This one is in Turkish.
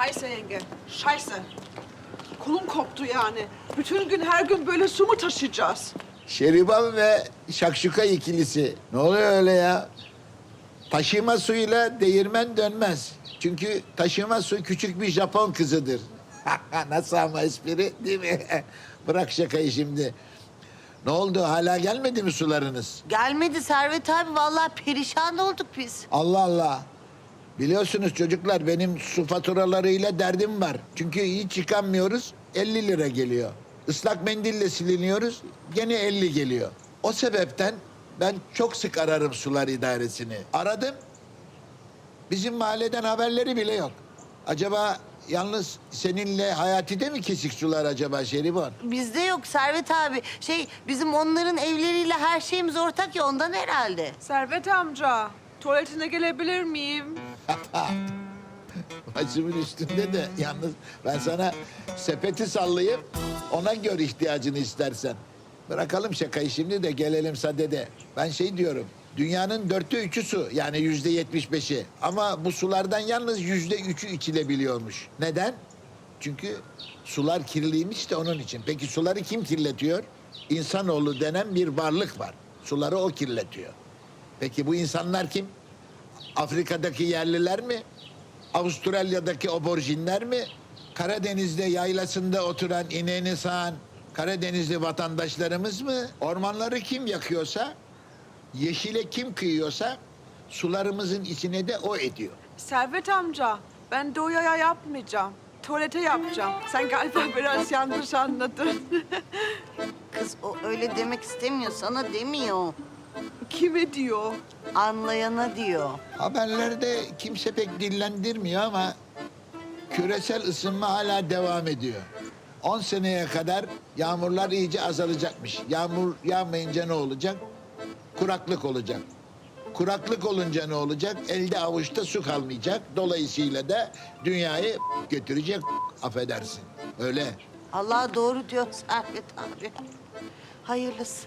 Scheiße yenge. Scheiße. Kolum koptu yani. Bütün gün her gün böyle su mu taşıyacağız? Şeriban ve Şakşuka ikilisi. Ne oluyor öyle ya? Taşıma suyuyla değirmen dönmez. Çünkü taşıma su küçük bir Japon kızıdır. Nasıl ama espri değil mi? Bırak şakayı şimdi. Ne oldu hala gelmedi mi sularınız? Gelmedi Servet abi vallahi perişan olduk biz. Allah Allah. Biliyorsunuz çocuklar benim su faturalarıyla derdim var. Çünkü hiç yıkanmıyoruz 50 lira geliyor. Islak mendille siliniyoruz gene 50 geliyor. O sebepten ben çok sık ararım sular idaresini. Aradım. Bizim mahalleden haberleri bile yok. Acaba yalnız seninle Hayati'de mi kesik sular acaba Şeribon? Bizde yok Servet abi. Şey bizim onların evleriyle her şeyimiz ortak ya ondan herhalde. Servet amca, tuvaletine gelebilir miyim? Başımın üstünde de yalnız ben sana sepeti sallayıp ona gör ihtiyacını istersen. Bırakalım şakayı şimdi de gelelim sadede. Ben şey diyorum. Dünyanın dörtte üçü su yani yüzde yetmiş beşi. Ama bu sulardan yalnız yüzde üçü içilebiliyormuş. Neden? Çünkü sular kirliymiş de onun için. Peki suları kim kirletiyor? İnsanoğlu denen bir varlık var. Suları o kirletiyor. Peki bu insanlar kim? Afrika'daki yerliler mi? Avustralya'daki oborjinler mi? Karadeniz'de yaylasında oturan ineğini sağan Karadenizli vatandaşlarımız mı? Ormanları kim yakıyorsa, yeşile kim kıyıyorsa sularımızın içine de o ediyor. Servet amca, ben doyaya yapmayacağım. Tuvalete yapacağım. Sen galiba biraz yanlış anladın. Kız o öyle demek istemiyor sana demiyor. Kime diyor? Anlayana diyor. Haberlerde kimse pek dillendirmiyor ama küresel ısınma hala devam ediyor. 10 seneye kadar yağmurlar iyice azalacakmış. Yağmur yağmayınca ne olacak? Kuraklık olacak. Kuraklık olunca ne olacak? Elde avuçta su kalmayacak. Dolayısıyla da dünyayı götürecek affedersin. Öyle. Allah doğru diyor Servet abi. Hayırlısı.